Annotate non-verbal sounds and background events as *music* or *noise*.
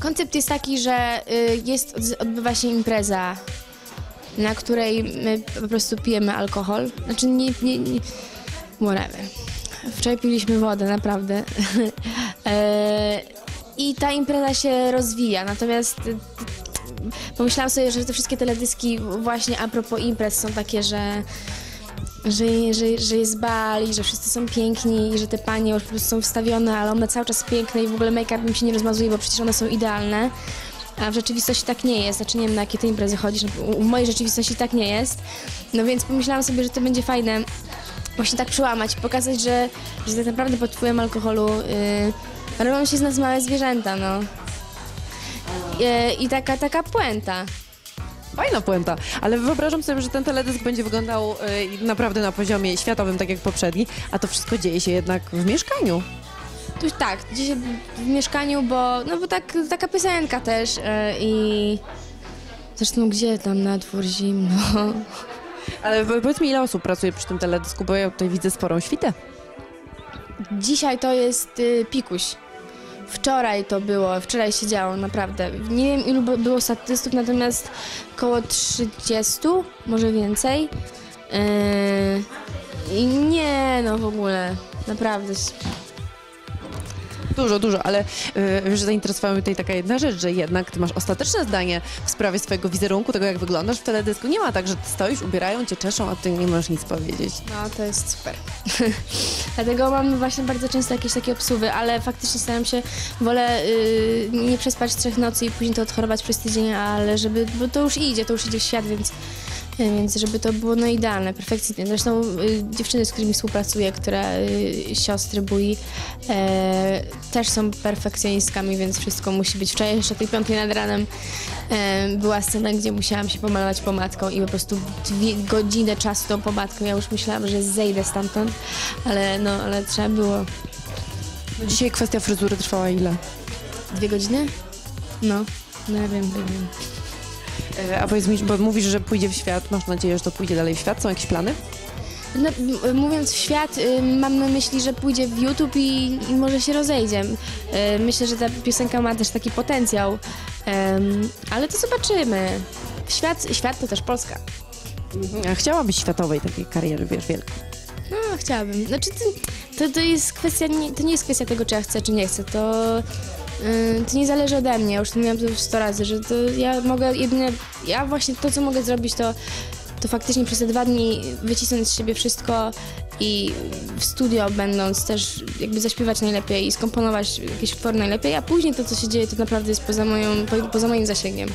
Koncept jest taki, że y, jest, odbywa się impreza, na której my po prostu pijemy alkohol. Znaczy nie, nie, nie whatever. Wczoraj piliśmy wodę, naprawdę. *laughs* E, I ta impreza się rozwija, natomiast y, pomyślałam sobie, że te wszystkie teledyski właśnie a propos imprez są takie, że że, że, że jest bal i że wszyscy są piękni i że te panie już po prostu są wstawione, ale one cały czas piękne i w ogóle make-up im się nie rozmazuje, bo przecież one są idealne. A w rzeczywistości tak nie jest. Znaczy nie wiem na jakie ty imprezy chodzisz. W mojej rzeczywistości tak nie jest. No więc pomyślałam sobie, że to będzie fajne właśnie tak przełamać, pokazać, że, że tak naprawdę pod wpływem alkoholu yy, robią się z nas małe zwierzęta, no. Yy, I taka, taka puenta. Fajna puenta, ale wyobrażam sobie, że ten teledysk będzie wyglądał y, naprawdę na poziomie światowym, tak jak poprzedni, a to wszystko dzieje się jednak w mieszkaniu. Tu tak, dzisiaj w mieszkaniu, bo, no bo tak, taka piosenka też yy, i zresztą gdzie tam na dwór zimno. *laughs* Ale po- powiedz mi, ile osób pracuje przy tym teledysku, bo ja tutaj widzę sporą świtę. Dzisiaj to jest y, pikuś. Wczoraj to było, wczoraj się działo, naprawdę. Nie wiem ilu by- było statystów, natomiast około 30, może więcej. Yy, I nie, no w ogóle, naprawdę. Dużo, dużo, ale y, wiesz, zainteresowała mnie tutaj taka jedna rzecz, że jednak ty masz ostateczne zdanie w sprawie swojego wizerunku, tego jak wyglądasz w teledysku. Nie ma tak, że stoisz, ubierają cię, czeszą, a ty nie możesz nic powiedzieć. No, to jest super. *laughs* Dlatego mam właśnie bardzo często jakieś takie obsuwy, ale faktycznie staram się, wolę y, nie przespać trzech nocy i później to odchorować przez tydzień, ale żeby, bo to już idzie, to już idzie w świat, więc, więc żeby to było no idealne, perfekcyjne. Zresztą y, dziewczyny, z którymi współpracuję, które y, siostry Bui, też są perfekcjonistkami, więc wszystko musi być. Wczoraj jeszcze o tej piątej nad ranem e, była scena, gdzie musiałam się pomalować pomadką i po prostu dwie godziny czasu tą pomadką. Ja już myślałam, że zejdę stamtąd, ale no, ale trzeba było. No dzisiaj kwestia fryzury trwała ile? Dwie godziny? No, no ja wiem, wiem, wiem. E, A powiedz mi, bo mówisz, że pójdzie w świat, masz nadzieję, że to pójdzie dalej w świat, są jakieś plany? No, mówiąc w świat, y, mam na myśli, że pójdzie w YouTube i, i może się rozejdzie. Y, myślę, że ta piosenka ma też taki potencjał, ale to zobaczymy. Świat, świat to też Polska. A chciałabyś światowej takiej kariery, wiesz, wielkiej. No, chciałabym. Znaczy, to, to, to jest kwestia, nie, to nie jest kwestia tego, czy ja chcę, czy nie chcę. To, y, to nie zależy ode mnie. Ja już to mówiłam to już 100 razy, że to ja mogę jedynie, ja właśnie to, co mogę zrobić, to, to faktycznie przez te dwa dni wycisnąć z siebie wszystko i w studio będąc też jakby zaśpiewać najlepiej i skomponować jakieś utwory najlepiej, a później to, co się dzieje, to naprawdę jest poza, moją, po, poza moim zasięgiem.